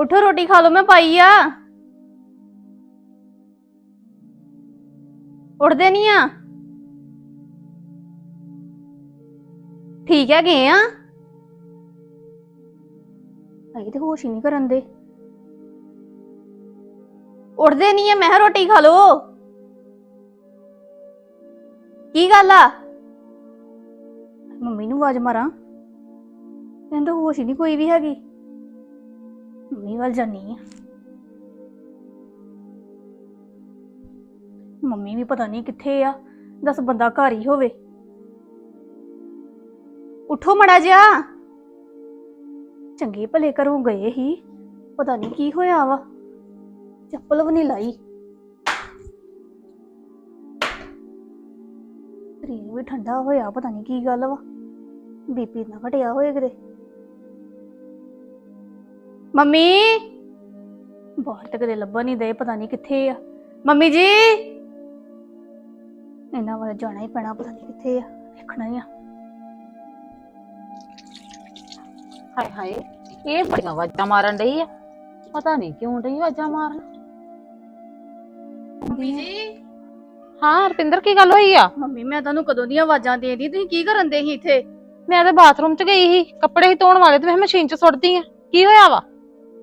ਉਠੋ, ਰੋਟੀ ਖਾ ਲਓ, ਮੈਂ ਪਾਈ ਆ। ਉੱਠਦੇ ਨਹੀਂ ਆ? ਠੀਕ ਹੈ, ਗਏ ਆ। ਅਈ ਤੇ ਹੋਸ਼ ਹੀ ਨਹੀਂ ਕਰਨ ਦੇ। ਉੱਠਦੇ ਨਹੀਂ ਆ, ਮੈਂ ਕਿਹਾ ਰੋਟੀ ਖਾ ਲਓ। ਕੀ ਗੱਲ ਆ? ਮੰਮੀ ਨੂੰ ਆਵਾਜ਼ ਮਾਰਾਂ। ਇਹਨਾਂ ਤਾਂ ਹੋਸ਼ ਹੀ ਨਹੀਂ ਕੋਈ ਵੀ ਹੈਗੀ। ਮੰਮੀ ਵੱਲ ਜਾਨੀ ਆ। ਮੰਮੀ ਵੀ ਪਤਾ ਨਹੀਂ ਕਿੱਥੇ ਆ। ਦਸ ਬੰਦਾ ਘਰ ਹੀ ਹੋਵੇ। ਉਠੋ ਮੜਾ ਜਿਆ ਚੰਗੇ ਭਲੇ ਘਰੋਂ ਗਏ ਹੀ। ਪਤਾ ਨਹੀਂ ਕੀ ਹੋਇਆ ਵਾ। ਚੱਪਲ ਵੀ ਨਹੀਂ ਲਾਈ। ਸਰੀਰ ਵੀ ਠੰਡਾ ਹੋਇਆ, ਪਤਾ ਨਹੀਂ ਕੀ ਗੱਲ ਵਾ। ਬੀਪੀ ਨਾ ਘਟਿਆ ਹੋਏ ਕਿਤੇ। ਮੰਮੀ। ਬਾਹਰ ਤੱਕ ਦੇ ਲੱਭਣ ਨਹੀਂ ਦੇ ਪਤਾ ਨਹੀਂ ਕਿੱਥੇ ਆ। ਮੰਮੀ ਜੀ। ਇਹਨਾਂ ਵੱਲ ਜਾਣਾ ਹੀ ਪੈਣਾ ਪਤਾ ਨਹੀਂ ਕਿੱਥੇ ਆ ਵੇਖਣਾ ਹੀ ਆ। ਹਾਏ ਹਾਏ ਇਹ ਬੜੀਆਂ ਆਵਾਜ਼ਾਂ ਮਾਰਨ ਡਈ ਆ। ਪਤਾ ਨਹੀਂ ਕਿਉਂ ਡਈ ਆਵਾਜ਼ਾਂ ਮਾਰਨ। ਮੰਮੀ ਜੀ। ਹਾਂ ਰਪਿੰਦਰ ਕੀ ਗੱਲ ਹੋਈ ਆ? ਮੰਮੀ ਮੈਂ ਤੁਹਾਨੂੰ ਕਦੋਂ ਦੀਆਂ ਆਵਾਜ਼ਾਂ ਦੇਦੀ ਤੁਸੀਂ ਕੀ ਕਰਨ ਦੇ ਸੀ ਇੱਥੇ? ਮੈਂ ਤੇ ਬਾਥਰੂਮ ਚ ਗਈ ਸੀ ਕੱਪੜੇ ਹੀ ਧੋਣ ਵਾਲੇ ਤੇ ਮੈਂ ਮਸ਼ੀਨ ਚ ਸੁੱਟਦੀ ਆ। ਕੀ ਹੋਇਆ ਵਾ?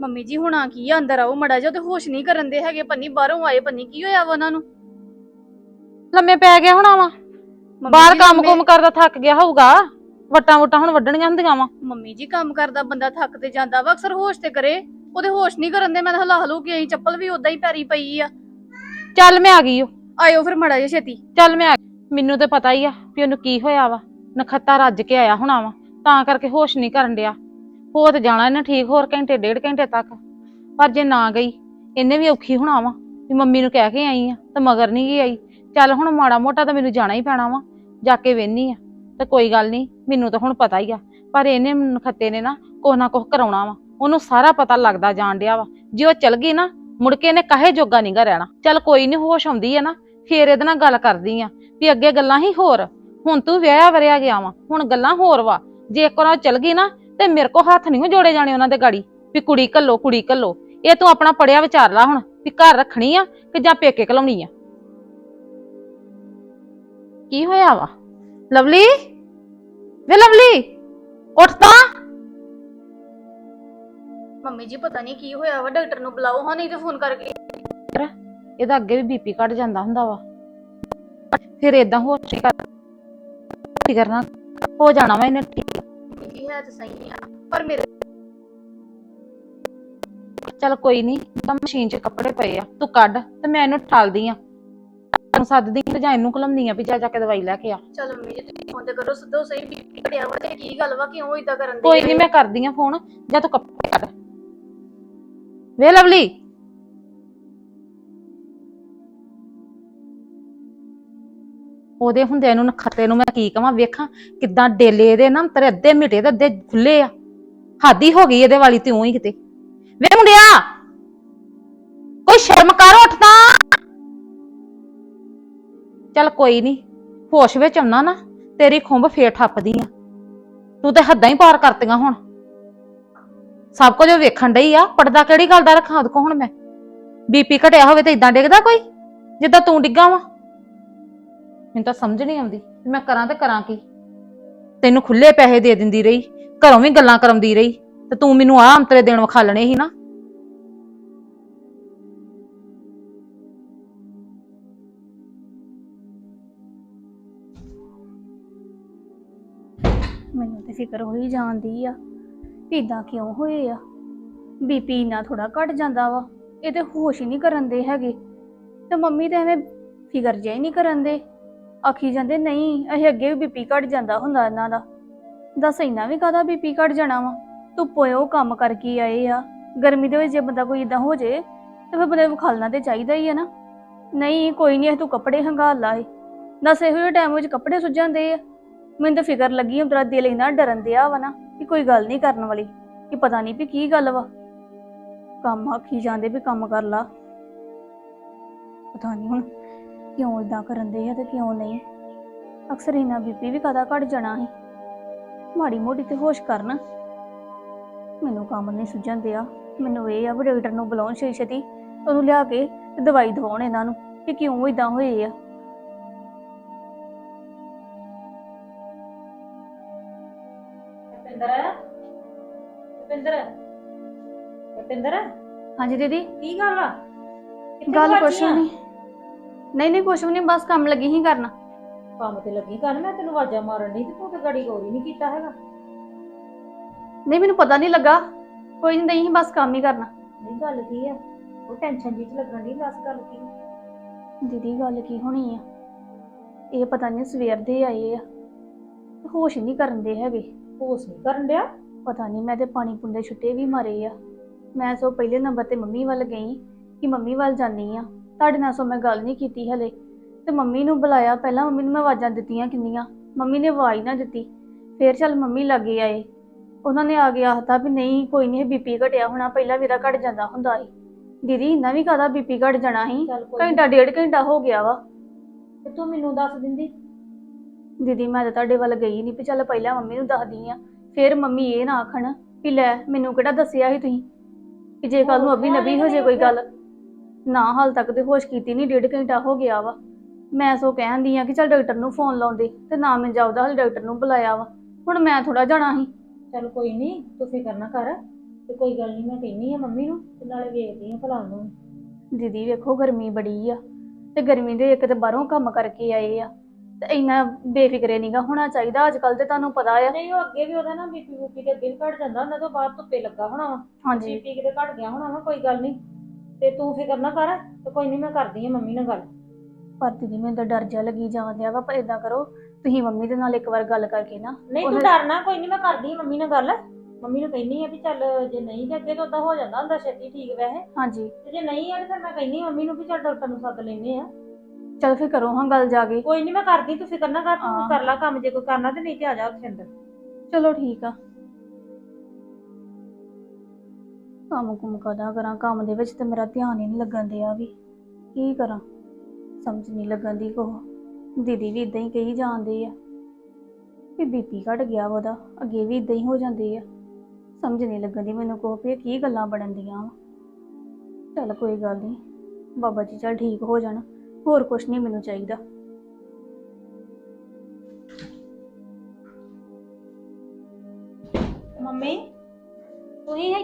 ਮੰਮੀ ਜੀ ਹੁਣ ਕੀ ਆ? ਅੰਦਰ ਆਓ ਮੜਾ ਜਿਹਾ ਤੇ ਹੋਸ਼ ਨਹੀਂ ਕਰਨ ਦੇ ਹੈਗੇ। ਪੰਨੀ ਬਾਹਰੋਂ ਆਏ ਪੰਨੀ ਕੀ ਹੋਇਆ ਵਾ ਉਹਨਾਂ ਨੂੰ? ਲੰਮੇ ਪੈ ਗਿਆ ਹੋਣਾ ਵਾ ਮੰਮੀ ਬਾਹਰ ਜੀ, ਕੰਮ ਲੰਮੇ- ਕੁਮ ਕਰਦਾ ਥੱਕ ਗਿਆ ਹੋਊਗਾ। ਵਟਾਂ ਵਟਾਂ ਹੁਣ ਵੱਢਣੀਆਂ ਹੁੰਦੀਆਂ ਵਾ। ਮੰਮੀ ਜੀ ਕੰਮ ਕਰਦਾ ਬੰਦਾ ਥੱਕ ਤੇ ਜਾਂਦਾ ਵਾ ਅਕਸਰ ਹੋਸ਼ ਤੇ ਕਰੇ। ਉਹਦੇ ਹੋਸ਼ ਨਹੀਂ ਕਰਨ ਦੇ ਮੈਂ ਤਾਂ ਹਲਾ ਹਲੂ ਕੇ ਆਈ ਚੱਪਲ ਵੀ ਉਦਾਂ ਹੀ ਪੈਰੀ ਪਈ ਆ। ਚੱਲ ਮੈਂ ਆ ਗਈ ਓ। ਆਇਓ ਫਿਰ ਮੜਾ ਜਿਹਾ ਛੇਤੀ। ਚੱਲ ਮੈਂ ਆ ਗਈ। ਮੈਨੂੰ ਤੇ ਪਤਾ ਹੀ ਆ ਵੀ ਉਹਨੂੰ ਕੀ ਹੋਇਆ ਵਾ। ਨਖੱਤਾ ਰੱਜ ਕੇ ਆਇਆ ਹੋਣਾ ਵਾ। ਤਾਂ ਕਰਕੇ ਹੋਸ਼ ਨਹੀਂ ਕਰਨ ਡਿਆ। ਹੋ ਤੇ ਜਾਣਾ ਇਹਨੇ ਠੀਕ ਹੋਰ ਘੰਟੇ, ਡੇਢ ਘੰਟੇ ਤੱਕ। ਪਰ ਜੇ ਨਾ ਗਈ, ਇਹਨੇ ਵੀ ਔਖੀ ਹੋਣਾ ਵਾ ਵੀ ਮੰਮੀ ਨੂੰ ਕਹਿ ਕੇ ਆਈ ਆ, ਤੇ ਮਗਰ ਨਹੀਂ ਗਈ ਆਈ। ਚੱਲ ਹੁਣ ਮਾੜਾ ਮੋਟਾ ਤਾਂ ਮੈਨੂੰ ਜਾਣਾ ਹੀ ਪੈਣਾ ਵਾ, ਜਾ ਕੇ ਵੇਹਨੀ ਆ। ਤੇ ਕੋਈ ਗੱਲ ਨਹੀਂ, ਮੈਨੂੰ ਤਾਂ ਹੁਣ ਪਤਾ ਹੀ ਆ। ਪਰ ਇਹਨੇ ਨਖੱਤੇ ਨੇ ਨਾ ਕੁਛ ਨਾ ਕੁਛ ਕਰਾਉਣਾ ਵਾ। ਉਹਨੂੰ ਸਾਰਾ ਪਤਾ ਲੱਗਦਾ ਜਾਣ ਡਿਆ ਵਾ। ਜੇ ਉਹ ਚਲ ਗਈ ਨਾ, ਮੁੜ ਕੇ ਇਹਨੇ ਕਹੇ ਜੋਗਾ ਨਹੀਂਗਾ ਰਹਿਣਾ। ਚੱਲ ਕੋਈ ਨਹੀਂ ਹੋਸ਼ ਆਉਂਦੀ ਆ ਨਾ, ਫੇਰ ਇਹਦੇ ਨਾਲ ਗੱਲ ਕਰਦੀ ਆ ਵੀ ਅੱਗੇ ਗੱਲਾਂ ਹੀ ਹੋਰ। ਹੁਣ ਤੂੰ ਵਿਆਹਿਆ ਵਰਿਆ ਗਿਆ ਵਾ, ਹੁਣ ਗੱਲਾਂ ਹੋਰ ਵਾ। ਜੇ ਇੱਕ ਵਾਰ ਉਹ ਚਲ ਗਈ ਨਾ ਤੇ ਮੇਰੇ ਕੋ ਹੱਥ ਨਹੀਂ ਜੋੜੇ ਜਾਣੇ ਉਹਨਾਂ ਦੇ ਗਾੜੀ ਵੀ ਕੁੜੀ ਘੱਲੋ ਕੁੜੀ ਘੱਲੋ ਇਹ ਤੂੰ ਆਪਣਾ ਪੜਿਆ ਵਿਚਾਰ ਲਾ ਹੁਣ ਵੀ ਘਰ ਰੱਖਣੀ ਆ ਕਿ ਜਾਂ ਪੇਕੇ ਘਲਾਉਣੀ ਆ। ਕੀ ਹੋਇਆ ਵਾ? ਲਵਲੀ? ਵੇ ਲਵਲੀ ਉੱਠ ਤਾਂ। ਮੰਮੀ ਜੀ ਪਤਾ ਨਹੀਂ ਕੀ ਹੋਇਆ ਵਾ ਡਾਕਟਰ ਨੂੰ ਬੁਲਾਓ ਹਾਂ ਨਹੀਂ ਤੇ ਫੋਨ ਕਰਕੇ। ਇਹਦਾ ਅੱਗੇ ਵੀ ਬੀਪੀ ਘਟ ਜਾਂਦਾ ਹੁੰਦਾ ਵਾ। ਫਿਰ ਇਦਾਂ ਹੋ ਫਿਕਰ ਨਾ ਹੋ ਜਾਣਾ ਵਾ ਇਹਨੇ ਹੈ ਤਾਂ ਸਹੀ ਆ ਪਰ ਮੇਰੇ ਚੱਲ ਕੋਈ ਨਹੀਂ ਤਾਂ ਮਸ਼ੀਨ 'ਚ ਕੱਪੜੇ ਪਏ ਆ। ਤੂੰ ਕੱਢ ਤੇ ਮੈਂ ਇਹਨੂੰ ਠਾਲਦੀ ਆ। ਤੈਨੂੰ ਸੱਦਦੀ ਤੇ ਜਾਂ ਇਹਨੂੰ ਘਲਮਦੀ ਆ ਵੀ ਜਾ ਜਾ ਕੇ ਦਵਾਈ ਲੈ ਕੇ ਆ। ਚਲ ਮੰਮੀ ਜੀ ਤੁਸੀਂ ਫੋਨ ਤੇ ਕਰੋ ਸਿੱਧੋ ਸਹੀ ਬੀਪੀ ਘਟਿਆ ਵਾ ਤੇ ਕੀ ਗੱਲ ਵਾ ਕਿਉਂ ਇਦਾਂ ਕਰਨ ਦੇ ਕੋਈ ਨਹੀਂ ਮੈਂ ਕਰਦੀ ਆ ਫੋਨ। ਜਾਂ ਤੂੰ ਕੱਪੜੇ ਕੱਢ। ਵੇ ਲਵਲੀ। ਉਹਦੇ ਹੁੰਦਿਆਂ ਨੂੰ ਨਖੱਤੇ ਨੂੰ ਮੈਂ ਕੀ ਕਵਾਂ, ਵੇਖਾਂ ਕਿਦਾਂ ਡੇਲੇ ਇਹਦੇ ਨਾ ਤੇਰੇ ਅੱਧੇ ਮਿਟੇ ਤੇ ਅੱਧੇ ਖੁੱਲੇ ਆ। ਹਾਦੀ ਹੋ ਗਈ ਇਹਦੇ ਵਾਲੀ ਤੇ ਉਹੀ ਕਿਤੇ। ਵੇ ਮੁੰਡਿਆ! ਕੋਈ ਸ਼ਰਮ ਕਰ ਉੱਠਦਾ ਚੱਲ ਕੋਈ ਨਹੀਂ ਹੋਸ਼ ਵਿੱਚ ਆਉਣਾ ਨਾ, ਤੇਰੀ ਖੁੰਬ ਫੇਰ ਠੱਪਦੀ ਆ। ਤੂੰ ਤੇ ਹੱਦਾਂ ਹੀ ਪਾਰ ਕਰਤੀਆਂ ਹੁਣ। ਸਭ ਕੁਝ ਵੇਖਣ ਡਈ ਆ ਪਰਦਾ ਕਿਹੜੀ ਗੱਲ ਦਾ ਰੱਖਾਂ ਉਹਦੇ ਕੋ ਹੁਣ ਮੈਂ। ਬੀਪੀ ਘਟਿਆ ਹੋਵੇ ਤੇ ਇਦਾਂ ਡਿੱਗਦਾ ਕੋਈ? ਜਿੱਦਾਂ ਤੂੰ ਡਿੱਗਾ ਵਾ। ਮੈਨੂੰ ਤਾਂ ਸਮਝ ਨਹੀਂ ਆਉਂਦੀ ਵੀ ਮੈਂ ਕਰਾਂ ਤੇ ਕਰਾਂ ਕੀ। ਤੈਨੂੰ ਖੁੱਲੇ ਪੈਸੇ ਦੇ ਦਿੰਦੀ ਰਹੀ, ਘਰੋਂ ਵੀ ਗੱਲਾਂ ਕਰਮਦੀ ਰਹੀ, ਤੇ ਤੂੰ ਮੈਨੂੰ ਆਹ ਅੰਤਰੇ ਦੇਣ ਵਿਖਾਲਣੇ ਸੀ ਨਾ। ਮੈਨੂੰ ਤੇ ਫਿਕਰ ਹੋਈ ਜਾਂਦੀ ਆ ਵੀ ਏਦਾਂ ਕਿਉਂ ਹੋਏ ਆ। ਬੀਪੀ ਨਾ ਥੋੜਾ ਘਟ ਜਾਂਦਾ ਵਾ, ਇਹ ਤੇ ਹੋਸ਼ ਹੀ ਨਹੀਂ ਕਰਨ ਦੇ ਹੈਗੇ। ਤੇ ਮੰਮੀ ਤੇ ਐਵੇਂ ਫਿਕਰ ਜਿਹਾ ਹੀ ਨਹੀਂ ਕਰਨ ਦੇ। ਆਖੀ ਜਾਂਦੇ, ਨਹੀਂ ਇਹ ਅੱਗੇ ਵੀ ਬੀਪੀ ਘਟ ਜਾਂਦਾ ਹੁੰਦਾ ਇਹਨਾਂ ਦਾ। ਦੱਸ ਇੰਨਾ ਵੀ ਕਾਹਦਾ ਬੀਪੀ ਘਟ ਜਾਣਾ ਵਾ? ਧੁੱਪੋਂ ਉਹ ਕੰਮ ਕਰਕੇ ਆਏ ਆ? ਗਰਮੀ ਦੇ ਵਿੱਚ ਜੇ ਬੰਦਾ ਕੋਈ ਇਦਾਂ ਹੋ ਜੇ, ਤੇ ਫਿਰ ਬੰਦੇ ਨੂੰ ਤੇ ਚਾਹੀਦਾ ਹੀ ਆ ਨਾ। ਨਹੀਂ, ਕੋਈ ਨਹੀਂ ਤੂੰ ਕੱਪੜੇ ਹੰਗਾਲ ਲਾਏ ਦੱਸ ਇਹੋ ਜਿਹੇ ਟਾਈਮ ਵਿੱਚ ਕੱਪੜੇ ਸੁੱਜ ਜਾਂਦੇ ਆ? ਮੈਨੂੰ ਤਾਂ ਫਿਕਰ ਲੱਗੀ ਹੁਣ ਤੇਰਾ ਦਿਲ ਇੰਨਾ ਡਰਨ ਦਿਆ ਵਾ ਨਾ ਕਿ ਕੋਈ ਗੱਲ ਨਹੀਂ ਕਰਨ ਵਾਲੀ, ਕਿ ਪਤਾ ਨਹੀਂ ਵੀ ਕੀ ਗੱਲ ਵਾ। ਕੰਮ ਆਖੀ ਜਾਂਦੇ ਵੀ ਕੰਮ ਕਰ ਲਾ। ਪਤਾ ਨਹੀਂ ਹੁਣ ਕਿਉਂ ਇਦਾਂ ਕਰਨ ਦੇ ਆ ਤੇ ਕਿਉਂ ਨਹੀਂ? ਅਕਸਰ ਇਹਨਾਂ ਬੀਪੀ ਵੀ ਕਦਾ ਘਟ ਜਾਣਾ ਸੀ? ਮਾੜੀ ਮੋਟੀ ਤੇ ਹੋਸ਼ ਕਰਨ। ਮੈਨੂੰ ਕੰਮ ਨਹੀਂ ਸੁਝਣ ਦਿਆ। ਮੈਨੂੰ ਇਹ ਆ ਵੀ ਡਾਕਟਰ ਨੂੰ ਬੁਲਾਉਣ ਛੇਤੀ ਛੇਤੀ ਉਹਨੂੰ ਲਿਆ ਕੇ ਤੇ ਦਵਾਈ ਦਵਾਉਣ ਇਹਨਾਂ ਨੂੰ ਕਿ ਕਿਉਂ ਇਦਾਂ ਹੋਏ ਆ। ਰੁਪਿੰਦਰ? ਰੁਪਿੰਦਰ? ਰੁਪਿੰਦਰ? ਹਾਂਜੀ ਦੀਦੀ? ਕੀ ਗੱਲ ਆ? ਕਿੱਥੇ ਗੱਲ ਕੁਛ? ਨਹੀਂ। ਨਹੀਂ ਨਹੀਂ ਕੁਛ ਵੀ ਨਹੀਂ ਬਸ ਕੰਮ ਲੱਗੀ ਹੀ ਕਰਨਾ। ਕੰਮ ਤੇ ਲੱਗੀ ਗੱਲ ਮੈਂ ਤੈਨੂੰ ਆਵਾਜ਼ਾਂ ਮਾਰਨ ਨਹੀਂ ਤੇ ਤੂੰ ਤੇ ਗਾੜੀ ਗੌਰ ਹੀ ਨਹੀਂ ਕੀਤਾ ਹੈਗਾ। ਨਹੀਂ ਮੈਨੂੰ ਪਤਾ ਨਹੀਂ ਲੱਗਾ। ਕੋਈ ਨਹੀਂ ਨਹੀਂ ਬਸ ਕੰਮ ਹੀ ਕਰਨਾ। ਨਹੀਂ ਗੱਲ ਕੀ ਆ? ਉਹ ਟੈਨਸ਼ਨ ਜੀ ਚ ਲੱਗਣ ਦੀ ਦੱਸ ਗੱਲ ਕੀ? ਆ? ਦੀਦੀ ਗੱਲ ਕੀ ਹੋਣੀ ਆ? ਇਹ ਪਤਾ ਨਹੀਂ ਸਵੇਰ ਦੇ ਆਏ ਆ। ਹੋਸ਼ ਹੀ ਨਹੀਂ ਕਰਨ ਦੇ ਹੈਗੇ। ਹੋਸ਼ ਨਹੀਂ ਕਰਨ ਡਿਆ? ਪਤਾ ਨਹੀਂ ਮੈਂ ਤੇ ਪਾਣੀ ਪੁੰਦੇ ਛੁੱਟੇ ਵੀ ਮਾਰੇ ਆ। ਮੈਂ ਸੋ ਪਹਿਲੇ ਨੰਬਰ ਤੇ ਮੰਮੀ ਵੱਲ ਗਈ ਕਿ ਮੰਮੀ ਵੱਲ ਜਾਨੀ ਆ। ਤੁਹਾਡੇ ਨਾਲ ਸੋ ਮੈਂ ਗੱਲ ਨਹੀਂ ਕੀਤੀ ਹਲੇ। ਤੇ ਮੰਮੀ ਨੂੰ ਬੁਲਾਇਆ ਪਹਿਲਾਂ ਮੰਮੀ ਨੂੰ ਮੈਂ ਆਵਾਜ਼ਾਂ ਦਿੱਤੀਆਂ ਕਿੰਨੀਆਂ। ਮੰਮੀ ਨੇ ਆਵਾਜ਼ ਨਾ ਦਿੱਤੀ। ਫੇਰ ਚੱਲ ਮੰਮੀ ਲੱਗੇ ਆਏ। ਉਹਨਾਂ ਨੇ ਆ ਕੇ ਆਖਤਾ ਵੀ ਨਹੀਂ ਕੋਈ ਨਹੀਂ ਬੀਪੀ ਘਟਿਆ ਹੋਣਾ ਪਹਿਲਾਂ ਮੇਰਾ ਘਟ ਜਾਂਦਾ ਹੁੰਦਾ ਸੀ। ਦੀਦੀ ਇੰਨਾ ਵੀ ਕਾਹਦਾ ਬੀਪੀ ਘਟ ਜਾਣਾ ਸੀ? ਚੱਲ ਕੋਈ ਨੀ। ਘੰਟਾ ਡੇਢ ਘੰਟਾ ਹੋ ਗਿਆ ਵਾ। ਤੇ ਤੂੰ ਮੈਨੂੰ ਦੱਸ ਦਿੰਦੀ। ਦੀਦੀ ਮੈਂ ਤਾਂ ਤੁਹਾਡੇ ਵੱਲ ਗਈ ਨਹੀਂ ਵੀ ਚੱਲ ਪਹਿਲਾਂ ਮੰਮੀ ਨੂੰ ਦੱਸਦੀ ਆ। ਫਿਰ ਮੰਮੀ ਇਹ ਨਾ ਆਖਣ ਵੀ ਲੈ ਮੈਨੂੰ ਕਿਹੜਾ ਦੱਸਿਆ ਸੀ ਤੁਸੀਂ? ਕਿ ਜੇ ਕੱਲ ਨੂੰ ਅਭੀ ਨਬੀ ਹੋ ਜੇ ਕੋਈ ਗੱਲ। ਨਾ ਹਾਲ ਤੱਕ ਤੇ ਹੋਸ਼ ਕੀਤੀ ਨਹੀਂ ਡੇਢ ਘੰਟਾ ਹੋ ਗਿਆ ਵਾ। ਮੈਂ ਸੋ ਕਹਿੰਦੀ ਆ ਕਿ ਚੱਲ ਡਾਕਟਰ ਨੂੰ ਫੋਨ ਲਾਉਂਦੇ ਤੇ ਨਾ ਮੈਂ ਜਾਉਦਾ ਹਲ ਡਾਕਟਰ ਨੂੰ ਬੁਲਾਇਆ ਵਾ। ਹੁਣ ਮੈਂ ਥੋੜਾ ਜਾਣਾ ਸੀ। ਚੱਲ ਕੋਈ ਨਹੀਂ ਤੂੰ ਫਿਕਰ ਨਾ ਕਰ ਤੇ ਕੋਈ ਗੱਲ ਨਹੀਂ ਮੈਂ ਕਹਿੰਨੀ ਆ ਮੰਮੀ ਨੂੰ ਤੇ ਨਾਲੇ ਵੇਖਦੀ ਆ ਭਲਾ ਨੂੰ ਦੀਦੀ ਵੇਖੋ ਗਰਮੀ ਬੜੀ ਆ ਤੇ ਗਰਮੀ ਦੇ ਇੱਕ ਤੇ ਬਾਹਰੋਂ ਕੰਮ ਕਰਕੇ ਆਏ ਆ ਤੇ ਇੰਨਾ ਬੇਫਿਕਰੇ ਨਹੀਂਗਾ ਹੋਣਾ ਚਾਹੀਦਾ ਅੱਜ ਕੱਲ ਤੇ ਤੁਹਾਨੂੰ ਪਤਾ ਆ। ਨਹੀਂ ਉਹ ਅੱਗੇ ਵੀ ਉਹਦਾ ਨਾ ਬੀਪੀ ਬੂਪੀ ਤੇ ਦਿਨ ਘਟ ਜਾਂਦਾ ਉਹਨਾਂ ਤੋਂ ਬਾਅਦ ਧੁੱਪੇ ਲੱਗਾ ਹੋਣਾ ਵਾ। ਹਾਂਜੀ। ਬੀਪੀ ਕਿਤੇ ਘਟ ਗਿਆ ਹੋਣਾ ਵਾ ਕੋਈ ਗੱਲ ਨਹੀਂ ਤੇ ਤੂੰ ਫਿਕਰ ਨਾ ਕਰ ਤੇ ਕੋਈ ਨਹੀਂ ਮੈਂ ਕਰਦੀ ਆ ਮੰਮੀ ਨਾਲ ਗੱਲ। ਪਰ ਦੀਦੀ ਮੈਨੂੰ ਤਾਂ ਡਰ ਜਾ ਲੱਗੀ ਜਾਂਦਿਆ ਵਾ ਪਰ ਇਦਾਂ ਕਰੋ ਤੁਸੀਂ ਮੰਮੀ ਦੇ ਨਾਲ ਇੱਕ ਵਾਰ ਗੱਲ ਕਰਕੇ ਨਾ ਨਹੀਂ ਤੂੰ ਉਹਨੇ- ਡਰਨਾ ਕੋਈ ਨਹੀਂ ਮੈਂ ਕਰਦੀ ਆ ਮੰਮੀ ਨਾਲ ਗੱਲ। ਮੰਮੀ ਨੂੰ ਕਹਿੰਨੀ ਆ ਵੀ ਚੱਲ ਜੇ ਨਹੀਂ ਤੇ ਅੱਗੇ ਤਾਂ ਹੋ ਜਾਂਦਾ ਹੁੰਦਾ ਛੇਤੀ ਠੀਕ ਵੈਸੇ। ਹਾਂਜੀ। ਤੇ ਜੇ ਨਹੀਂ ਆ ਤੇ ਫਿਰ ਮੈਂ ਕਹਿੰਨੀ ਮੰਮੀ ਨੂੰ ਵੀ ਚੱਲ ਡਾਕਟਰ ਨੂੰ ਸੱਦ ਲੈਨੇ ਆ। ਚਲ ਫਿਰ ਕਰੋ ਹਾਂ ਗੱਲ ਜਾ ਕੇ। ਕੋਈ ਨਹੀਂ ਮੈਂ ਕਰਦੀ ਤੂੰ ਫਿਕਰ ਨਾ ਕਰ ਤੂੰ ਹਾਂ। ਕਰ ਲੈ ਕੰਮ ਜੇ ਕੋਈ ਕਰਨਾ ਤੇ ਨਹੀਂ ਤੇ ਆ ਜਾ ਉੱਥੇ ਅੰਦਰ। ਚਲੋ ਠੀਕ ਆ। ਕੰਮ ਕੁਮ ਕਦਾ ਕਰਾਂ ਕੰਮ ਦੇ ਵਿੱਚ ਤੇ ਮੇਰਾ ਧਿਆਨ ਹੀ ਨਹੀਂ ਲੱਗਣ ਦਿਆ ਵੀ। ਕੀ ਕਰਾਂ? ਸਮਝ ਨਹੀਂ ਲੱਗਣ ਦੀ ਕੋ ਦੀਦੀ ਵੀ ਇਦਾਂ ਹੀ ਕਹੀ ਜਾਂਦੇ ਆ ਵੀ ਬੀਪੀ ਘਟ ਗਿਆ ਵਾ ਉਹਦਾ, ਅੱਗੇ ਵੀ ਇਦਾਂ ਹੀ ਹੋ ਜਾਂਦੀ ਆ। ਸਮਝ ਨਹੀਂ ਲੱਗਣ ਦੀ ਮੈਨੂੰ ਕੋ ਵੀ, ਇਹ ਕੀ ਗੱਲਾਂ ਬਣਨ ਦੀਆਂ ਵਾ। ਚੱਲ ਕੋਈ ਗੱਲ ਨਹੀਂ, ਬਾਬਾ ਜੀ ਚੱਲ ਠੀਕ ਹੋ ਜਾਣ, ਹੋਰ ਕੁਛ ਨਹੀਂ ਮੈਨੂੰ ਚਾਹੀਦਾ।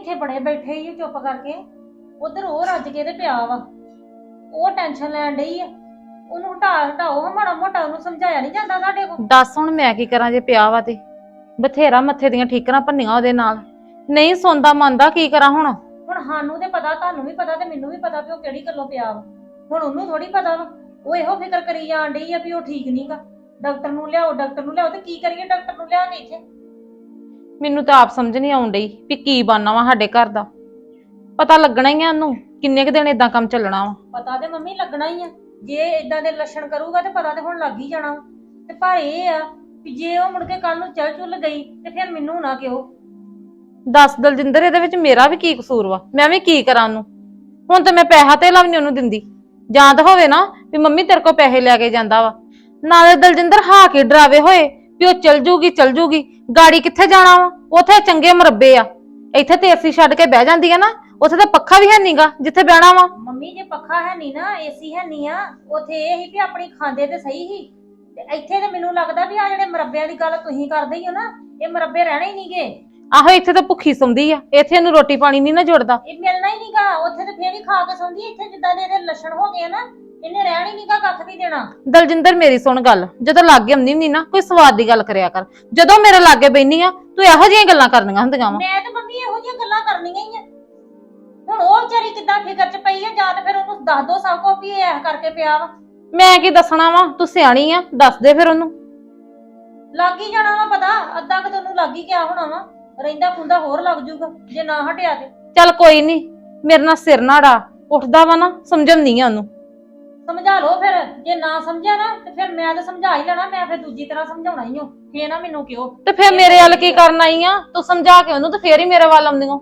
ਇੱਥੇ ਬੜੇ ਬੈਠੇ ਹੀ ਚੁੱਪ ਕਰਕੇ। ਉਧਰ ਉਹ ਰੱਜ ਕੇ ਤੇ ਪਿਆ ਵਾ। ਉਹ ਟੈਨਸ਼ਨ ਲੈਣ ਡਈ ਆ। ਉਹਨੂੰ ਹਟਾ ਹਟਾਓ ਮਾੜਾ ਮੋਟਾ ਉਹਨੂੰ ਸਮਝਾਇਆ ਨਹੀਂ ਜਾਂਦਾ ਸਾਡੇ ਕੋਲ। ਦੱਸ ਹੁਣ ਮੈਂ ਕੀ ਕਰਾਂ ਜੇ ਪਿਆ ਵਾ ਤੇ। ਬਥੇਰਾ ਮੱਥੇ ਦੀਆਂ ਠੀਕਰਾਂ ਭੰਨੀਆਂ ਉਹਦੇ ਨਾਲ। ਨਹੀਂ ਸੁਣਦਾ ਮੰਨਦਾ ਕੀ ਕਰਾਂ ਹੁਣ? ਹੁਣ ਸਾਨੂੰ ਤੇ ਪਤਾ ਤੁਹਾਨੂੰ ਵੀ ਪਤਾ ਤੇ ਮੈਨੂੰ ਵੀ ਪਤਾ ਵੀ ਉਹ ਕਿਹੜੀ ਗੱਲੋਂ ਪਿਆ ਵਾ। ਹੁਣ ਉਹਨੂੰ ਥੋੜੀ ਪਤਾ ਵਾ। ਉਹ ਇਹੋ ਫਿਕਰ ਕਰੀ ਜਾਣ ਡਈ ਆ ਵੀ ਉਹ ਠੀਕ ਨਹੀਂਗਾ ਡਾਕਟਰ ਨੂੰ ਲਿਆਓ ਡਾਕਟਰ ਨੂੰ ਲਿਆਓ ਤੇ ਕੀ ਕਰੀਏ ਡਾਕਟਰ ਨੂੰ ਲਿਆ ਕੇ ਇੱਥੇ? ਮੈਨੂੰ ਤਾਂ ਆਪ ਸਮਝ ਨਹੀਂ ਆਉਣ ਡਈ ਵੀ ਕੀ ਬਾਨਾ ਵਾ ਸਾਡੇ ਘਰ ਦਾ। ਪਤਾ ਲੱਗਣਾ ਹੀ ਆ ਉਹਨੂੰ ਕਿੰਨੇ ਕੁ ਦਿਨ ਇਦਾਂ ਕੰਮ ਚੱਲਣਾ ਵਾ। ਪਤਾ ਤੇ ਮੰਮੀ ਲੱਗਣਾ ਹੀ ਆ। ਜੇ ਇਦਾਂ ਦੇ ਲੱਛਣ ਕਰੂਗਾ ਤੇ ਪਤਾ ਤੇ ਹੁਣ ਲੱਗ ਹੀ ਜਾਣਾ ਵਾ। ਤੇ ਪਰ ਇਹ ਆ ਵੀ ਜੇ ਉਹ ਮੁੜ ਕੇ ਕੱਲ ਨੂੰ ਚੱਲ ਚੁੱਲ ਗਈ ਤੇ ਫਿਰ ਮੈਨੂੰ ਨਾ ਕਿਹੋ। ਦੱਸ ਦਲਜਿੰਦਰ ਇਹਦੇ ਵਿੱਚ ਮੇਰਾ ਵੀ ਕੀ ਕਸੂਰ ਵਾ? ਮੈਂ ਵੀ ਕੀ ਕਰਾਂ ਉਹਨੂੰ? ਹੁਣ ਤਾਂ ਮੈਂ ਪੈਸਾ ਤੇ ਵੀ ਨੀ ਉਹਨੂੰ ਦਿੰਦੀ। ਜਾਂ ਤਾਂ ਹੋਵੇ ਨਾ ਵੀ ਮੰਮੀ ਤੇਰੇ ਕੋਲ ਪੈਸੇ ਲੈ ਕੇ ਜਾਂਦਾ ਵਾ। ਨਾਲੇ ਦਲਜਿੰਦਰ ਹਾ ਕੇ ਡਰਾਵੇ ਹੋਏ। ਵੀ ਉਹ ਚਲ ਜੂਗੀ ਚਲ ਜੂਗੀ। ਗਾੜੀ ਕਿੱਥੇ ਜਾਣਾ ਵਾ? ਉੱਥੇ ਚੰਗੇ ਮਰੱਬੇ ਆ। ਇੱਥੇ ਤੇ ਏਸੀ ਛੱਡ ਕੇ ਬਹਿ ਜਾਂਦੀ ਆ ਨਾ ਉੱਥੇ ਤਾਂ ਪੱਖਾ ਵੀ ਹੈ ਨਹੀਂਗਾ ਜਿੱਥੇ ਬਹਿਣਾ ਵਾ। ਮੰਮੀ ਜੇ ਪੱਖਾ ਹੈ ਨਹੀਂ ਨਾ ਏਸੀ ਹੈ ਨਹੀਂ ਆ ਉਥੇ ਇਹ ਹੀ ਵੀ ਆਪਣੀ ਖਾਂਦੇ ਤੇ ਸਹੀ ਹੀ ਤੇ ਇੱਥੇ ਤੇ ਮੈਨੂੰ ਲੱਗਦਾ ਵੀ ਆ ਜਿਹੜੇ ਮਰੱਬਿਆਂ ਦੀ ਗੱਲ ਤੁਸੀਂ ਕਰਦੇ ਹੀ ਹੋ ਨਾ ਇਹ ਮਰੱਬੇ ਰਹਿਣੇ ਹੀ ਨਹੀਂਗੇ। ਆਹੋ ਇੱਥੇ ਤਾਂ ਭੁੱਖੀ ਸੌਂਦੀ ਆ। ਇੱਥੇ ਇਹਨੂੰ ਰੋਟੀ ਪਾਣੀ ਨਹੀਂ ਨਾ ਜੁੜਦਾ। ਇਹ ਮਿਲਣਾ ਹੀ ਨਹੀਂਗਾ ਉੱਥੇ ਤੇ ਫੇਰ ਹੀ ਖਾ ਕੇ ਸੌਂਦੀ ਇੱਥੇ ਜਿੱਦਾਂ ਦੇ ਇਹਦੇ ਲੱਛਣ ਹੋ ਗਏ ਆ ਨਾ ਇਹਨੇ ਰਹਿਣ ਹੀ ਨਹੀਂਗਾ ਕੱਖ ਵੀ ਦੇਣਾ। ਦਲਜਿੰਦਰ ਮੇਰੀ ਸੁਣ ਗੱਲ। ਜਦੋਂ ਲਾਗੇ ਆਉਂਦੀ ਹੁੰਦੀ ਨਾ ਕੋਈ ਸਵਾਦ ਦੀ ਗੱਲ ਕਰਿਆ ਕਰ। ਜਦੋਂ ਮੇਰੇ ਲਾਗੇ ਬੈਣੀ ਆ ਤੂੰ ਇਹੋ ਜਿਹੀਆਂ ਗੱਲਾਂ ਕਰਨੀਆਂ ਹੁੰਦੀਆਂ ਵਾ। ਮੈਂ ਤੇ ਮੰਮੀ ਇਹੋ ਜਿਹੀਆਂ ਗੱਲਾਂ ਕਰਨੀਆਂ ਹੀ ਆ। ਹੁਣ ਉਹ ਵਿਚਾਰੀ ਕਿੱਦਾਂ ਫਿਕਰ ਚ ਪਈ ਆ ਜਾਂ ਤੇ ਫਿਰ ਉਹਨੂੰ ਦੱਸ ਦੋ ਸਭ ਕੁਝ ਵੀ ਇਹ ਐਂ ਕਰਕੇ ਪਿਆ ਵਾ। ਮੈਂ ਕੀ ਦੱਸਣਾ ਵਾ? ਤੂੰ ਸਿਆਣੀ ਆ ਦੱਸ ਦੇ ਫਿਰ ਉਹਨੂੰ। ਲੱਗ ਹੀ ਜਾਣਾ ਵਾ ਪਤਾ ਅੱਧਾ ਕਿ ਤੈਨੂੰ ਲੱਗ ਹੀ ਗਿਆ ਹੋਣਾ ਵਾ। ਰਹਿੰਦਾ ਖੁੰਦਾ ਹੋਰ ਲੱਗ ਜੂਗਾ ਜੇ ਨਾ ਹਟਿਆ ਤੇ। ਚੱਲ ਕੋਈ ਨਹੀਂ ਮੇਰੇ ਨਾਲ ਸਿਰ ਨਾ ਡਾ। ਉੱਠਦਾ ਵਾ ਨਾ ਸਮਝਾਉਂਦੀ ਆ ਉਹਨੂੰ। ਸਮਝਾ ਲਓ ਫਿਰ। ਜੇ ਨਾ ਸਮਝਿਆ ਨਾ ਤੇ ਫਿਰ ਮੈਂ ਤਾਂ ਸਮਝਾ ਹੀ ਲੈਣਾ ਮੈਂ ਫਿਰ ਦੂਜੀ ਤਰ੍ਹਾਂ ਸਮਝਾਉਣਾ ਹੀ ਹਾਂ ਫੇਰ ਨਾ ਮੈਨੂੰ ਕਿਉਂ ਤੇ ਫਿਰ ਮੇਰੇ ਵੱਲ ਕੀ ਕਰਨ ਆਈ ਆ? ਤੂੰ ਸਮਝਾ ਕੇ ਉਹਨੂੰ ਤੇ ਫੇਰ ਹੀ ਮੇਰੇ ਵੱਲ ਆਉਂਦੀ ਓ।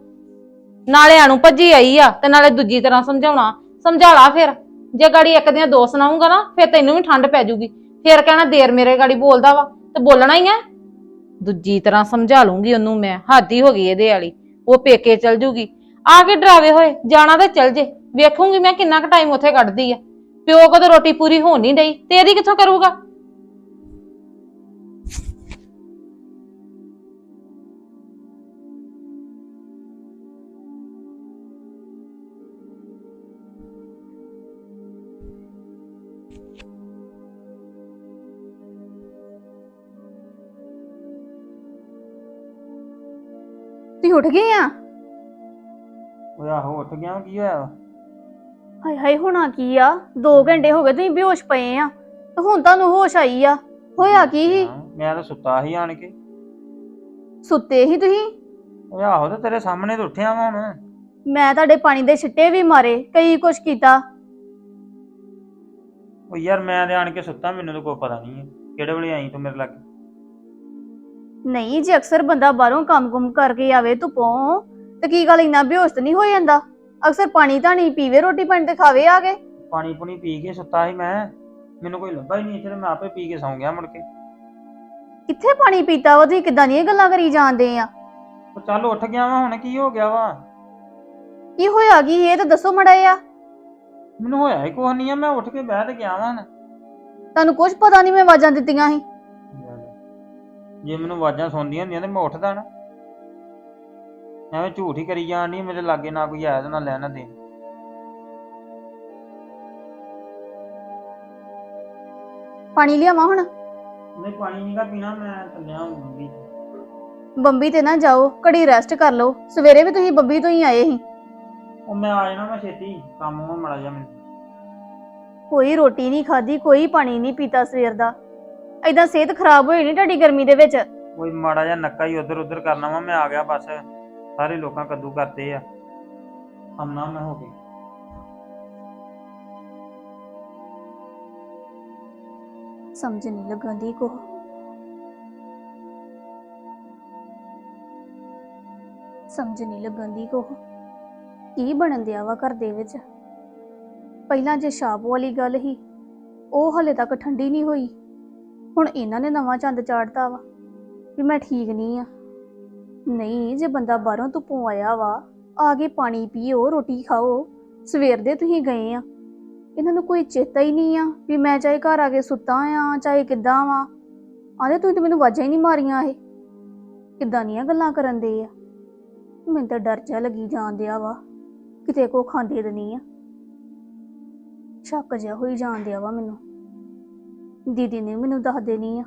ਨਾਲੇ ਆਣੂ ਭੱਜੀ ਆਈ ਆ ਤੇ ਨਾਲੇ ਦੂਜੀ ਤਰ੍ਹਾਂ ਸਮਝਾਉਣਾ। ਸਮਝਾ ਲਾ ਫਿਰ। ਜੇ ਗਾੜੀ ਇੱਕ ਦੀਆਂ ਦੋ ਸੁਣਾਉਂਗਾ ਨਾ ਫਿਰ ਤੈਨੂੰ ਵੀ ਠੰਡ ਪੈ ਜਾਊਗੀ ਫੇਰ ਕਹਿਣਾ ਦੇਰ ਮੇਰੇ ਗਾੜੀ ਬੋਲਦਾ ਵਾ। ਤੇ ਬੋਲਣਾ ਹੀ ਆ। ਦੂਜੀ ਤਰ੍ਹਾਂ ਸਮਝਾ ਲੂੰਗੀ ਉਹਨੂੰ ਮੈਂ। ਹਾਦੀ ਹੋ ਗਈ ਇਹਦੇ ਵਾਲੀ। ਉਹ ਪੇਕੇ ਚਲ ਜੂਗੀ। ਆ ਕੇ ਡਰਾਵੇ ਹੋਏ। ਜਾਣਾ ਤੇ ਚੱਲ ਜੇ। ਵੇਖੂੰਗੀ ਮੈਂ ਕਿੰਨਾ ਕੁ ਟਾਈਮ ਉੱਥੇ ਕੱਢਦੀ ਆ। ਪਿਓ ਕੋ ਤਾਂ ਰੋਟੀ ਪੂਰੀ ਹੋਣ ਨਹੀਂ ਡਈ ਤੇ ਇਹਦੀ ਕਿੱਥੋਂ ਕਰੂਗਾ ਤੁਸੀਂ ਉੱਠ ਗਏ ਆ ਓਏ ਆਹੋ ਉੱਠ ਗਿਆ ਕੀ ਹੋਇਆ ਵਾ? ਹਾਏ ਹਾਏ ਹੋਣਾ ਕੀ ਆ? 2 ਘੰਟੇ ਹੋ ਗਏ ਤੁਸੀਂ ਬੇਹੋਸ਼ ਪਏ ਆ। ਤੇ ਹੁਣ ਤੁਹਾਨੂੰ ਹੋਸ਼ ਆਈ ਆ। ਹੋਇਆ ਕੀ ਸੀ? ਹਾਂ, ਮੈਂ ਤਾਂ ਸੁੱਤਾ ਸੀ ਆਣ ਕੇ। ਸੁੱਤੇ ਹੀ ਤੁਸੀਂ? ਓਏ ਆਹੋ ਤੇ ਤੇਰੇ ਸਾਹਮਣੇ ਤਾਂ ਉੱਠਿਆ ਵਾਂ ਹੁਣ ਮੈਂ ਤੁਹਾਡੇ ਪਾਣੀ ਦੇ ਛਿੱਟੇ ਵੀ ਮਾਰੇ ਕਈ ਕੁਛ ਕੀਤਾ। ਓ ਯਾਰ ਮੈਂ ਤੇ ਆਣ ਕੇ ਸੁੱਤਾ ਮੈਨੂੰ ਤਾਂ ਕੋਈ ਪਤਾ ਨਹੀਂ ਹੈ ਕਿਹੜੇ ਵੇਲੇ ਆਈ ਤੂੰ ਮੇਰੇ ਲਾਗੇ? ਨਹੀਂ ਜੇ ਅਕਸਰ ਬੰਦਾ ਬਾਹਰੋਂ ਕੰਮ-ਕੁਮ ਕਰਕੇ ਆਵੇ ਧੁੱਪੋਂ ਤੇ ਕੀ ਗੱਲ ਇੰਨਾ ਬੇਹੋਸ਼ ਤਾਂ ਨਹੀਂ ਹੋ ਜਾਂਦਾ? ਅਕਸਰ ਪਾਣੀ ਤਾਂ ਨਹੀਂ ਪੀਵੇ ਰੋਟੀ ਪਾਣੀ ਤੇ ਖਾਵੇ ਆ ਕੇ। ਪਾਣੀ ਪੁਣੀ ਪੀ ਕੇ ਸੁੱਤਾ ਸੀ ਮੈਂ। ਮੈਨੂੰ ਕੋਈ ਲੱਭਾ ਹੀ ਨਹੀਂ ਇੱਥੇ ਤੇ ਮੈਂ ਆਪੇ ਪੀ ਕੇ ਸੌਂ ਗਿਆ ਮੁੜ ਕੇ। ਕਿੱਥੇ ਪਾਣੀ ਪੀਤਾ ਵਾ? ਤੁਸੀਂ ਕਿਦਾਂ ਦੀਆਂ ਗੱਲਾਂ ਕਰੀ ਜਾਂਦੇ ਆ? ਓ ਚੱਲ ਉੱਠ ਗਿਆ ਵਾ ਹੁਣ ਕੀ ਹੋ ਗਿਆ ਵਾ? ਕੀ ਹੋਇਆ ਕੀ? ਇਹ ਤਾਂ ਦੱਸੋ ਮੜਾ ਆ ਮੈਨੂੰ ਹੋਇਆ ਹੀ ਕੁਛ ਨਹੀਂ ਆ ਮੈਂ ਉੱਠ ਕੇ ਬਹਿ ਤੇ ਗਿਆ ਵਾਂ ਤੁਹਾਨੂੰ ਕੁਝ ਪਤਾ ਨਹੀਂ ਮੈਂ ਆਵਾਜ਼ਾਂ ਦਿੱਤੀਆਂ ਸੀ। ਜੇ ਮੈਨੂੰ ਆਵਾਜ਼ਾਂ ਸੁਣਦੀਆਂ ਹੁੰਦੀਆਂ ਤੇ ਮੈਂ ਉੱਠਦਾ ਨਾ। ਐਵੇਂ ਝੂਠ ਹੀ ਕਰੀ ਜਾਣ ਡਈ ਮੇਰੇ ਲਾਗੇ ਨਾ ਕੋਈ ਆਇਆ ਤੇ ਨਾ ਲੈਣਾ ਦੇ ਪਾਣੀ ਲਿਆਵਾਂ ਹੁਣ? ਨਹੀਂ ਪਾਣੀ ਨਹੀਂਗਾ ਪੀਣਾ ਮੈਂ ਥੱਲਿਆ ਹੁੰਦੀ ਬੰਬੀ ਤੇ। ਨਾ ਜਾਓ ਘੜੀ ਰੈਸਟ ਕਰ ਲਓ। ਸਵੇਰੇ ਵੀ ਤੁਸੀਂ ਬੰਬੀ ਤੋਂ ਹੀ ਆਏ ਸੀ। ਉਹ ਮੈਂ ਆ ਜਾਣਾ ਮੈਂ ਛੇਤੀ ਕੰਮ ਉਹ ਮੜਾ ਜਾ ਮੈਨੂੰ। ਕੋਈ ਰੋਟੀ ਨਹੀਂ ਖਾਧੀ ਕੋਈ ਪਾਣੀ ਨਹੀਂ ਪੀਤਾ ਸਵੇਰ ਦਾ। ਐਦਾਂ ਸਿਹਤ ਖਰਾਬ ਹੋਈ ਨਹੀਂ ਤੁਹਾਡੀ ਗਰਮੀ ਦੇ ਵਿੱਚ? ਕੋਈ ਮਾੜਾ ਜਿਹਾ ਨੱਕਾ ਹੀ ਉਧਰ ਉਧਰ ਕਰਨਾ ਵਾ ਮੈਂ ਆ ਗਿਆ ਬਸ। ਸਾਰੇ ਲੋਕਾਂ ਕੱਦੂ ਕਰਦੇ ਆ। ਅੰਨਾ ਮੈਂ ਹੋ ਗਈ। ਸਮਝ ਨਹੀਂ ਲੱਗਣ ਦੀ ਕੋ ਸਮਝ ਨਹੀਂ ਲੱਗਣ ਦੀ ਕੋ ਕੀ ਬਣਨ ਦਿਆ ਵਾ ਘਰ ਦੇ ਵਿੱਚ? ਪਹਿਲਾਂ ਜੇ ਸ਼ਾਪ ਵਾਲੀ ਗੱਲ ਹੀ ਉਹ ਹਲੇ ਤੱਕ ਠੰਡੀ ਨਹੀਂ ਹੋਈ। ਹੁਣ ਇਹਨਾਂ ਨੇ ਨਵਾਂ ਚੰਦ ਚਾੜਤਾ ਵਾ, ਵੀ ਮੈਂ ਠੀਕ ਨਹੀਂ ਆ। ਨਹੀਂ, ਜੇ ਬੰਦਾ ਬਾਹਰੋਂ ਧੁੱਪੋਂ ਆਇਆ ਵਾ, ਆ ਕੇ ਪਾਣੀ ਪੀਓ, ਰੋਟੀ ਖਾਓ, ਸਵੇਰ ਦੇ ਤੁਸੀਂ ਗਏ ਆ। ਇਹਨਾਂ ਨੂੰ ਕੋਈ ਚੇਤਾ ਹੀ ਨਹੀਂ ਆ ਵੀ ਮੈਂ ਚਾਹੇ ਘਰ ਆ ਕੇ ਸੁੱਤਾ ਆ, ਚਾਹੇ ਕਿੱਦਾਂ ਵਾਂ। ਆਂਦੇ ਤੁਸੀਂ ਤਾਂ ਮੈਨੂੰ ਵਾਜਾਂ ਹੀ ਨਹੀਂ ਮਾਰੀਆਂ ਇਹ। ਕਿੱਦਾਂ ਦੀਆਂ ਗੱਲਾਂ ਕਰਨ ਦੇ ਆ? ਮੈਨੂੰ ਤਾਂ ਡਰ ਜਿਹਾ ਲੱਗੀ ਜਾਂਦਿਆ ਵਾ। ਕਿਤੇ ਕੋ ਖਾਂਦੇ ਤਾਂ ਨਹੀਂ ਆ। ਸ਼ੱਕ ਜਿਹਾ ਹੋਈ ਜਾਂਦਿਆ ਵਾ ਮੈਨੂੰ। ਦੀਦੀ ਨੇ ਮੈਨੂੰ ਦੱਸ ਦੇਣੀ ਆ।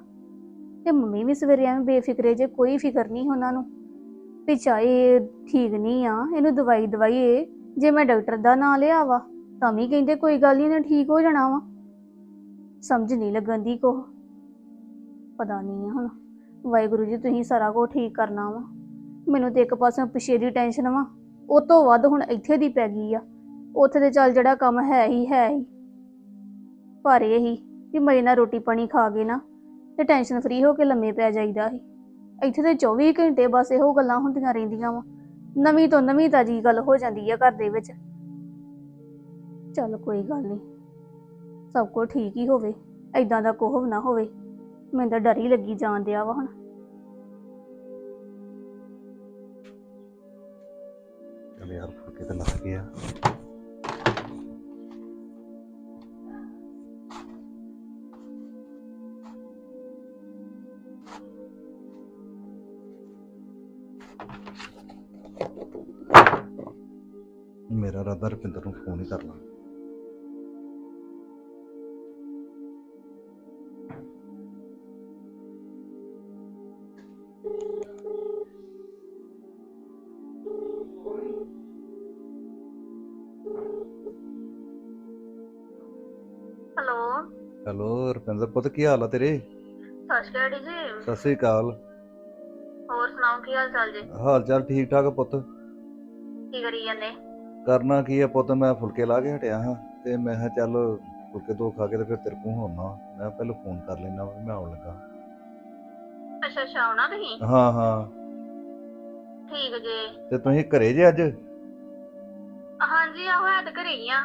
ਤੇ ਮੰਮੀ ਵੀ ਸਵੇਰੇ ਐਵੇਂ ਬੇਫਿਕਰੇ ਜੇ ਕੋਈ ਫਿਕਰ ਨਹੀਂ ਉਹਨਾਂ ਨੂੰ। ਵੀ ਚਾਹੇ ਇਹ ਠੀਕ ਨਹੀਂ ਆ, ਇਹਨੂੰ ਦਵਾਈ ਦਵਾਈਏ, ਜੇ ਮੈਂ ਡਾਕਟਰ ਦਾ ਨਾਂ ਲਿਆ ਵਾ, ਤਾਂ ਵੀ ਕਹਿੰਦੇ ਕੋਈ ਗੱਲ ਨਹੀਂ, ਇਹਨੇ ਠੀਕ ਹੋ ਜਾਣਾ ਵਾ। ਸਮਝ ਨਹੀਂ ਲੱਗਣ ਦੀ ਕੋ ਪਤਾ ਨਹੀਂ ਹੁਣ, ਵਾਹਿਗੁਰੂ ਜੀ, ਤੁਸੀਂ ਸਾਰਾ ਕੁਝ ਠੀਕ ਕਰਨਾ ਵਾ। ਮੈਨੂੰ ਤੇ ਇੱਕ ਪਾਸੇ ਪਿਛੇ ਦੀ ਟੈਨਸ਼ਨ ਵਾ। ਉਹ ਤੋਂ ਵੱਧ ਹੁਣ ਇੱਥੇ ਦੀ ਪੈ ਗਈ ਆ। ਉੱਥੇ ਤੇ ਚੱਲ ਜਿਹੜਾ ਕੰਮ ਹੈ ਹੀ ਹੈ ਹੀ। ਪਰ ਇਹ ਹੀ ਵੀ ਮਜੇ ਨਾਲ ਰੋਟੀ ਪਾਣੀ ਖਾ ਕੇ ਨਾ, ਤੇ ਟੈਨਸ਼ਨ ਫਰੀ ਹੋ ਕੇ ਲੰਮੇ ਪੈ ਜਾਈਦਾ ਸੀ। ਇੱਥੇ ਤੇ 24 ਘੰਟੇ ਬਸ ਇਹੋ ਗੱਲਾਂ ਹੁੰਦੀਆਂ ਰਹਿੰਦੀਆਂ ਵਾ। ਨਵੀਂ ਤੋਂ ਨਵੀਂ ਤਾਜੀ ਗੱਲ ਹੋ ਜਾਂਦੀ ਆ ਘਰ ਦੇ ਵਿੱਚ। ਚੱਲ ਕੋਈ ਗੱਲ ਨਹੀਂ ਸਭ ਕੁਝ ਠੀਕ ਹੀ ਹੋਵੇ ਐਦਾਂ ਦਾ ਕੋਹ ਨਾ ਹੋਵੇ। ਮੈਨੂੰ ਤਾਂ ਡਰ ਹੀ ਲੱਗੀ ਜਾਣ ਦਿਆ ਵਾ ਹੁਣ। ਚੱਲ ਯਾਰ, ਫੁਲਕੇ ਤੇ ਲੱਗ ਗਿਆ ਮੇਰਾ ਰਾਦਾ ਰੁਪਿੰਦਰ ਨੂੰ ਫੋਨ ਹੀ ਕਰ ਲਾਂ। ਹੈਲੋ। ਹੈਲੋ ਰੁਪਿੰਦਰ ਪੁੱਤ ਕੀ ਹਾਲ ਆ ਤੇਰੇ? ਸਤਿ ਸ਼੍ਰੀ ਅਕਾਲ ਜੀ। ਸਤਿ ਸ੍ਰੀ ਅਕਾਲ। ਹੋਰ ਸੁਣਾਓ ਕੀ ਹਾਲ ਚਾਲ ਜੀ? ਹਾਲ ਚਾਲ ਠੀਕ ਠਾਕ ਆ ਪੁੱਤ। ਕੀ ਕਰੀ ਜਾਂਦੇ? ਕਰਨਾ ਕੀ ਆ ਪੁੱਤ? ਮੈਂ ਫੁਲਕੇ ਲਾ ਕੇ ਹਟਿਆ ਹਾਂ ਤੇ ਮੈਂ ਕਿਹਾ ਚੱਲ ਫੁਲਕੇ ਦੋ ਖਾ ਕੇ ਤੇ ਫਿਰ ਤੇਰੇ ਕੋਲ ਹੋਣਾ ਮੈਂ ਪਹਿਲਾਂ ਫੋਨ ਕਰ ਲੈਣਾ ਵੀ ਮੈਂ ਆਉਣ ਲੱਗਾ। ਅੱਛਾ ਅੱਛਾ ਆਉਣਾ ਤੁਸੀਂ? ਹਾਂ ਹਾਂ। ਠੀਕ ਜੇ। ਤੇ ਤੁਸੀਂ ਘਰੇ ਜੇ ਅੱਜ? ਹਾਂਜੀ ਆਹੋ ਹੈ ਤਾਂ ਘਰੇ ਹੀ ਆ।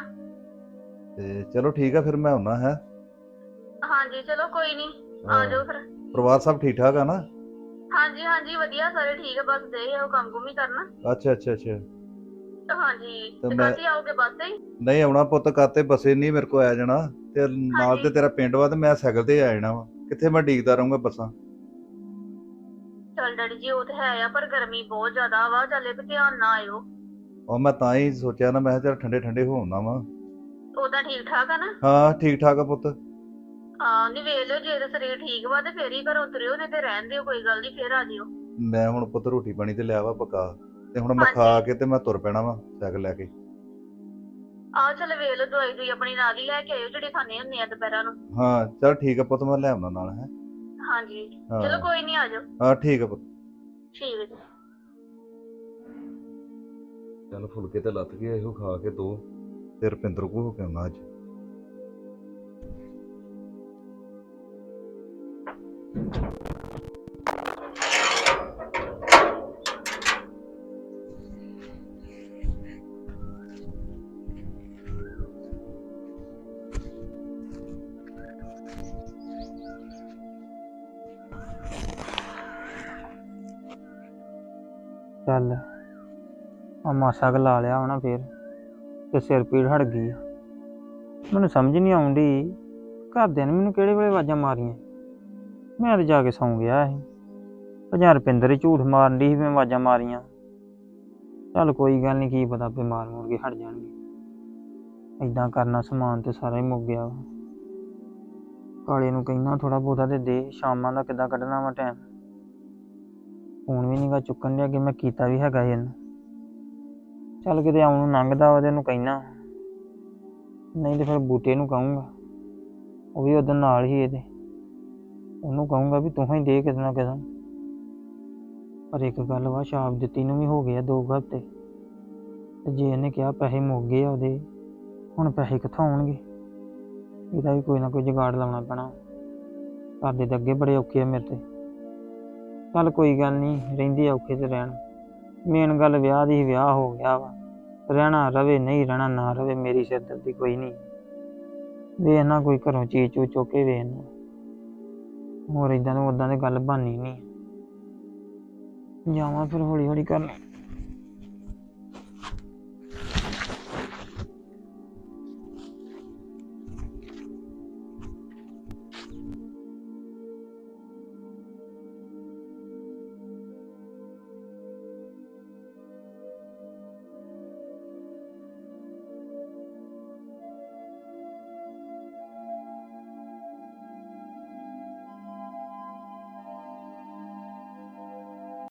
ਤੇ ਚਲੋ ਠੀਕ ਆ ਫਿਰ ਮੈਂ ਆਉਣਾ ਹੈ। ਹਾਂਜੀ ਚਲੋ ਕੋਈ ਨਹੀਂ ਆ ਜਾਓ ਫਿਰ। ਪਰਿਵਾਰ ਸਭ ਠੀਕ ਠਾਕ ਆ ਨਾ? ਹਾਂਜੀ ਹਾਂਜੀ ਵਧੀਆ ਸਾਰੇ ਠੀਕ ਆ ਬਸ ਦੇ ਉਹ ਕੰਮ ਕੁਮ ਹੀ ਕਰਨਾ। ਅੱਛਾ ਅੱਛਾ ਅੱਛਾ। ਹਾਂਜੀ। ਤੇ ਤੇ ਮੈਂ- ਕਾਹਦੀ ਆਓਗੇ ਬੱਸ ਤੇ? ਹੀ? ਨਹੀਂ ਆਉਣਾ ਪੁੱਤ ਕਾਤੇ ਬਸੇ ਨਹੀਂ ਮੇਰੇ ਕੋ ਆਇਆ ਜਾਣਾ। ਤੇ ਨਾਲ ਹਾਂਜੀ। ਤੇ ਤੇਰਾ ਪਿੰਡ ਵਾ ਤੇ ਮੈਂ ਸਾਈਕਲ ਤੇ ਆ ਜਾਣਾ ਵਾ। ਕਿੱਥੇ ਮੈਂ ਡੀਕਦਾ ਰਹੂੰਗਾ ਬੱਸਾਂ? ਚੱਲ ਡੈਡੀ ਜੀ ਉਹ ਤੇ ਹੈ ਆ ਪਰ ਗਰਮੀ ਬਹੁਤ ਜ਼ਿਆਦਾ ਵਾ। ਚੱਲੇ ਤੇ ਧਿਆਨ ਨਾ ਆਇਓ। ਉਹ ਮੈਂ ਤਾਂ ਹੀ ਸੋਚਿਆ ਨਾ ਮੈਂ ਕਿਹਾ ਚੱਲ ਠੰਡੇ ਠੰਡੇ ਹੋ ਆਉਣਾ ਵਾ। ਉਦਾਂ ਠੀਕ ਠਾਕ ਆ ਨਾ? ਹਾਂ ਠੀਕ ਠਾਕ ਆ ਪੁੱਤ। ਹਾਂ ਨਹੀਂ ਵੇਖ ਲਿਓ ਜੇ ਤੇ ਸਰੀਰ ਠੀਕ ਵਾ ਤੇ ਫੇਰ ਹੀ ਘਰੋਂ ਤੁਰਿਓ ਨਹੀਂ ਤੇ ਰਹਿਣ ਦਿਓ ਕੋਈ ਗੱਲ ਨਹੀਂ ਫੇਰ ਆ ਜਿਓ। ਮੈਂ ਹੁਣ ਪੁੱਤ ਰੋਟੀ ਪਾਣੀ ਤੇ ਲਿਆ ਵਾ ਪਕਾ। ਤੇ ਹੁਣ ਮੈਂ ਖਾ ਕੇ ਤੇ ਮੈਂ ਤੁਰ ਪੈਣਾ ਵਾ ਸਾਈਕਲ ਲੈ ਕੇ। ਆ ਚੱਲ ਵੇਖ ਲਓ ਦਵਾਈ ਦੂਈ ਆਪਣੀ ਨਾਲ ਹੀ ਲੈ ਕੇ ਆਇਓ ਜਿਹੜੀ ਖਾਣੇ ਹੁੰਦੇ ਆ ਦੁਪਹਿਰਾਂ ਨੂੰ। ਹਾਂ ਚੱਲ ਠੀਕ ਆ ਪੁੱਤ ਮੈਂ ਲੈ ਆਉਣਾ ਨਾਲ ਹੈ। ਹਾਂਜੀ ਹਾਂ। ਚਲੋ ਕੋਈ ਨਹੀਂ ਆ ਜਾਓ। ਹਾਂ ਠੀਕ ਆ ਪੁੱਤ। ਠੀਕ ਹੈ ਜੀ। ਚੱਲ ਫੁਲਕੇ ਤੇ ਲੱਥ ਗਏ ਇਹੋ ਖਾ ਕੇ ਦੋ। ਤੇ ਰਪਿੰਦਰ ਕੋ ਹੋ ਕੇ ਆਉਣਾ ਅੱਜ। ਆ ਲਾ ਲਿਆ ਹੋਣਾ ਫੇਰ ਤੇ ਸਿਰ ਪੀੜ ਹਟ ਗਈ ਆ। ਮੈਨੂੰ ਸਮਝ ਨਹੀਂ ਆਉਂਦੀ ਘਰਦਿਆਂ ਨੇ ਮੈਨੂੰ ਕਿਹੜੇ ਵੇਲੇ ਆਵਾਜ਼ਾਂ ਮਾਰੀਆਂ? ਮੈਂ ਤੇ ਜਾ ਕੇ ਸੌਂ ਗਿਆ ਸੀ। ਭਜਾ ਰੁਪਿੰਦਰ ਹੀ ਝੂਠ ਮਾਰਨ ਦੀ ਸੀ ਮੈਂ ਆਵਾਜ਼ਾਂ ਮਾਰੀਆਂ। ਚੱਲ ਕੋਈ ਗੱਲ ਨਹੀਂ ਕੀ ਪਤਾ ਬਿਮਾਰ ਮੁੜ ਕੇ ਹਟ ਜਾਣਗੇ। ਏਦਾਂ ਕਰਨਾ ਸਮਾਨ ਤੇ ਸਾਰਾ ਹੀ ਮੁੱਕ ਗਿਆ ਵਾ। ਕਾਲੇ ਨੂੰ ਕਹਿਣਾ ਥੋੜਾ ਬਹੁਤਾ ਤੇ ਦੇ, ਸ਼ਾਮਾਂ ਦਾ ਕਿੱਦਾਂ ਕੱਢਣਾ ਵਾ ਟਾਈਮ ਫੋਨ ਵੀ ਨਹੀਂਗਾ ਚੁੱਕਣ ਲਿਆ ਕਿ ਮੈਂ ਕੀਤਾ ਵੀ ਹੈਗਾ ਇਹਨੂੰ। ਚੱਲ ਕਿਤੇ ਆਉਣ ਨੂੰ ਲੰਘਦਾ ਉਹਦੇ ਤੇ ਇਹਨੂੰ ਕਹਿਣਾ ਨਹੀਂ ਤੇ ਫਿਰ ਬੂਟੇ ਨੂੰ ਕਹੂੰਗਾ। ਉਹ ਵੀ ਉਹਦੇ ਨਾਲ ਹੀ ਇਹਦੇ। ਉਹਨੂੰ ਕਹੂੰਗਾ ਵੀ ਤੂੰ ਹੀ ਦੇ ਕਿਤੇ ਨਾ ਕਿਤੇ। ਪਰ ਇੱਕ ਗੱਲ ਵਾ, ਸ਼ਾਪ ਦਿੱਤੀ ਨੂੰ ਵੀ ਹੋ ਗਿਆ ਦੋ ਕੁ ਹਫ਼ਤੇ। ਤੇ ਜੇ ਇਹਨੇ ਕਿਹਾ ਪੈਸੇ ਮੁੱਕ ਗਏ ਆ ਉਹਦੇ, ਹੁਣ ਪੈਸੇ ਕਿੱਥੋਂ ਆਉਣਗੇ? ਇਹਦਾ ਵੀ ਕੋਈ ਨਾ ਕੋਈ ਜੁਗਾੜ ਲਾਉਣਾ ਪੈਣਾ। ਘਰ ਦੇ ਤਾਂ ਅੱਗੇ ਬੜੇ ਔਖੇ ਆ ਮੇਰੇ ਤੇ। ਚੱਲ ਕੋਈ ਗੱਲ ਨਹੀਂ, ਰਹਿੰਦੀ ਆ ਔਖੇ ਤੇ ਰਹਿਣ। ਮੇਨ ਗੱਲ ਵਿਆਹ ਦੀ ਸੀ, ਵਿਆਹ ਹੋ ਗਿਆ ਵਾ। ਰਹਿਣਾ ਰਵੇ ਨਹੀਂ ਰਹਿਣਾ ਨਾ ਰਵੇ ਮੇਰੀ ਸਿਰਦਰਦੀ ਕੋਈ ਨਹੀਂ। ਵੇਖਣਾ ਕੋਈ ਘਰੋਂ ਚੀਜ਼ ਚੂ ਚੁੱਕ ਕੇ ਵੇਖਣਾ। ਹੋਰ ਇਦਾਂ ਨੂੰ ਉਦਾਂ ਦੀ ਗੱਲ ਬਾਨੀ ਨਹੀਂ। ਜਾਵਾਂ ਫਿਰ ਹੌਲੀ ਹੌਲੀ ਕਰਨਾ